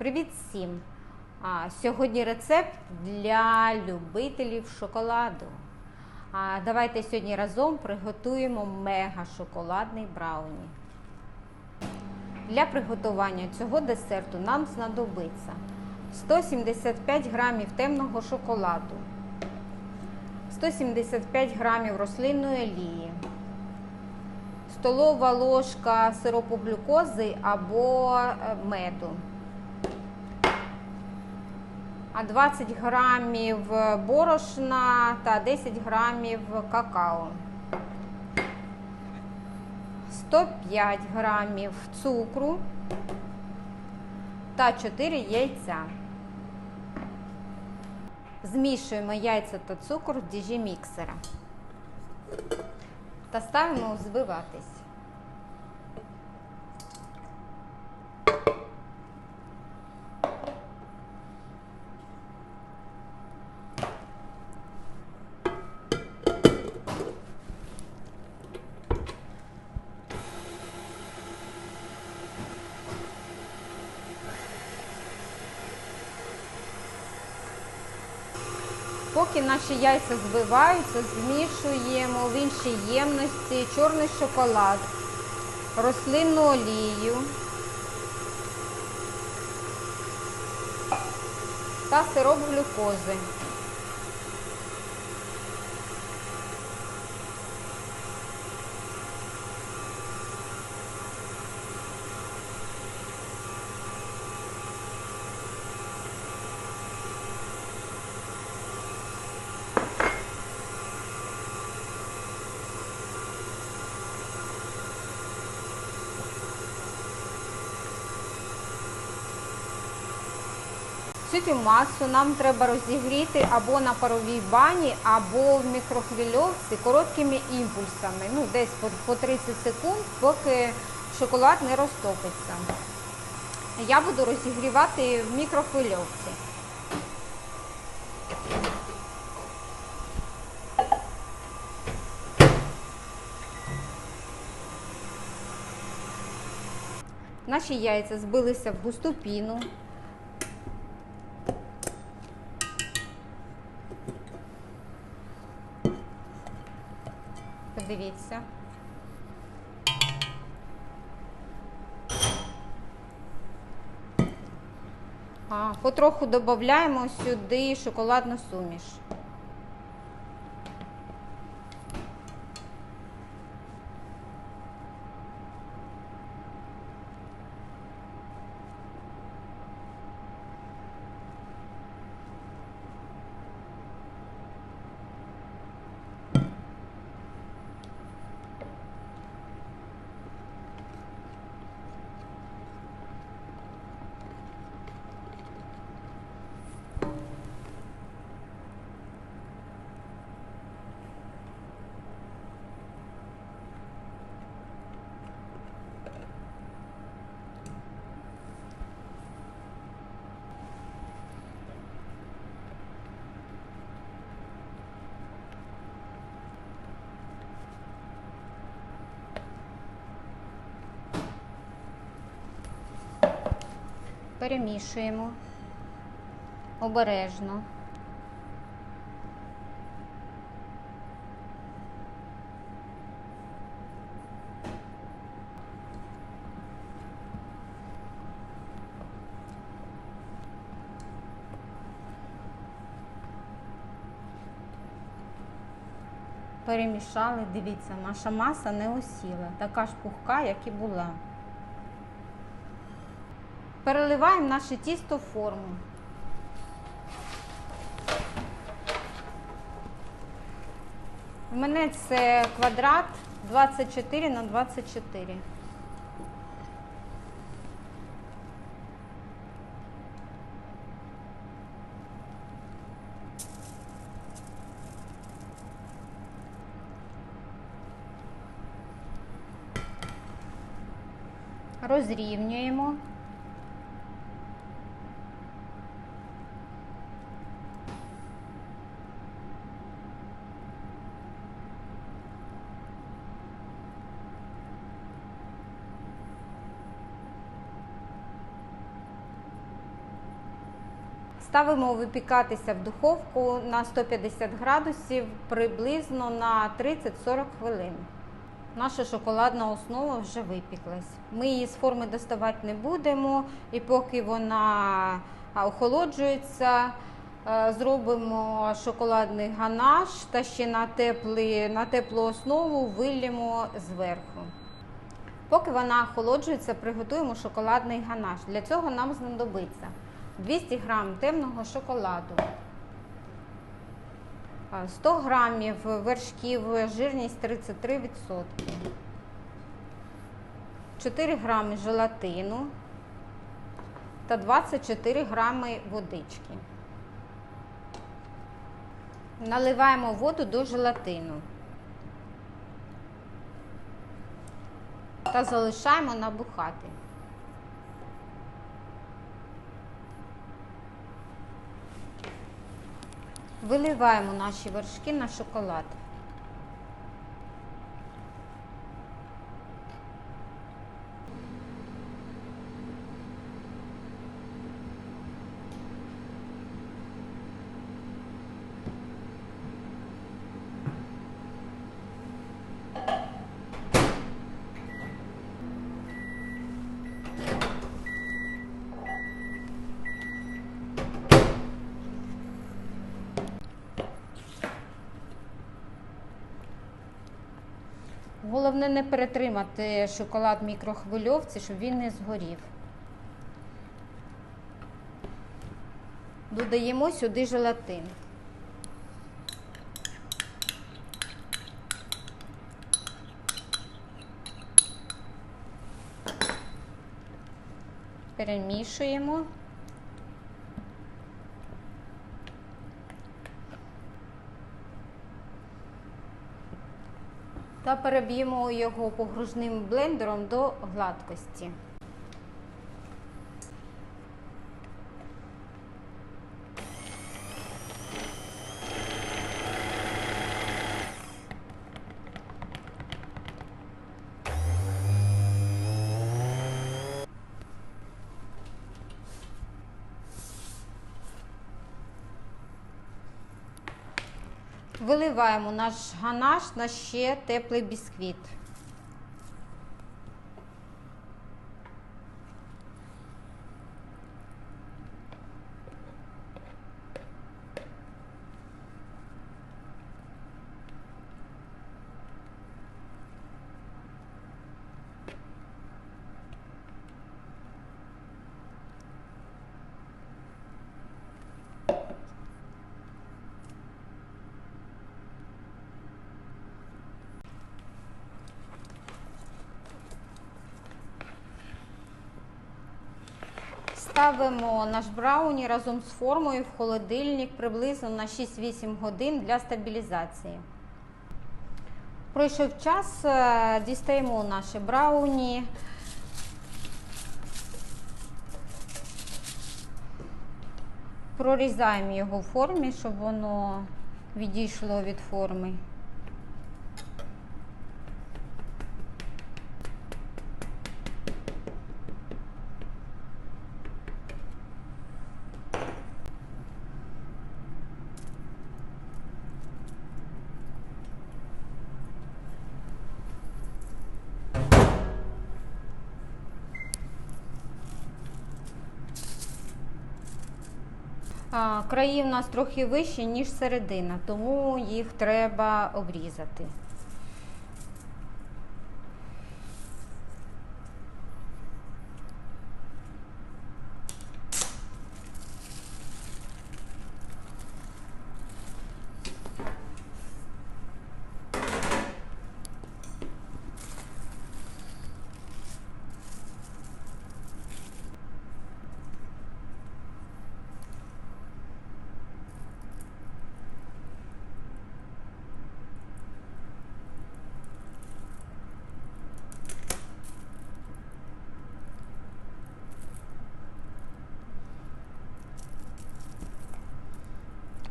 Привіт всім! А, сьогодні рецепт для любителів шоколаду. А, давайте сьогодні разом приготуємо мега шоколадний брауні. Для приготування цього десерту нам знадобиться 175 грамів темного шоколаду, 175 грамів рослинної олії, столова ложка сиропу глюкози або е, меду, а 20 грамів борошна та 10 грамів какао. 105 грамів цукру та 4 яйця. Змішуємо яйця та цукор в діжі міксера та ставимо взбиватись. Поки наші яйця збиваються, змішуємо в іншій ємності чорний шоколад, рослинну олію та сироп глюкози. Цю масу нам треба розігріти або на паровій бані, або в мікрохвильовці короткими імпульсами. Ну, десь по 30 секунд, поки шоколад не розтопиться. Я буду розігрівати в мікрохвильовці. Наші яйця збилися в густу піну. Подивіться. А, потроху додаємо сюди шоколадну суміш. Перемішуємо обережно. Перемішали, дивіться, наша маса не осіла, така ж пухка, як і була. Переливаємо наше тісто в форму. У мене це квадрат 24 на 24. Розрівнюємо. Ставимо випікатися в духовку на 150 градусів приблизно на 30-40 хвилин. Наша шоколадна основа вже випіклась. Ми її з форми доставати не будемо, і поки вона охолоджується, е, зробимо шоколадний ганаш та ще на, теплі, на теплу основу вилємо зверху. Поки вона охолоджується, приготуємо шоколадний ганаш. Для цього нам знадобиться 200 г темного шоколаду, 100 г вершків, жирність 33%, 4 г желатину та 24 г водички. Наливаємо воду до желатину. та залишаємо набухати. Виливаємо наші вершки на шоколад. Головне не перетримати шоколад в мікрохвильовці, щоб він не згорів. Додаємо сюди желатин. Перемішуємо. Та переб'ємо його погружним блендером до гладкості. Виливаємо наш ганаш на ще теплий бісквіт. Ставимо наш брауні разом з формою в холодильник приблизно на 6-8 годин для стабілізації. Пройшов час, е, дістаємо наше брауні. Прорізаємо його в формі, щоб воно відійшло від форми. Краї в нас трохи вищі, ніж середина, тому їх треба обрізати.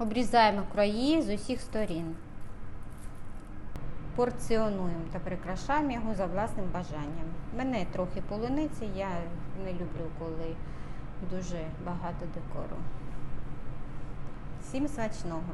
Обрізаємо краї з усіх сторін. Порціонуємо та прикрашаємо його за власним бажанням. Мене трохи полуниці, я не люблю, коли дуже багато декору. Всім смачного!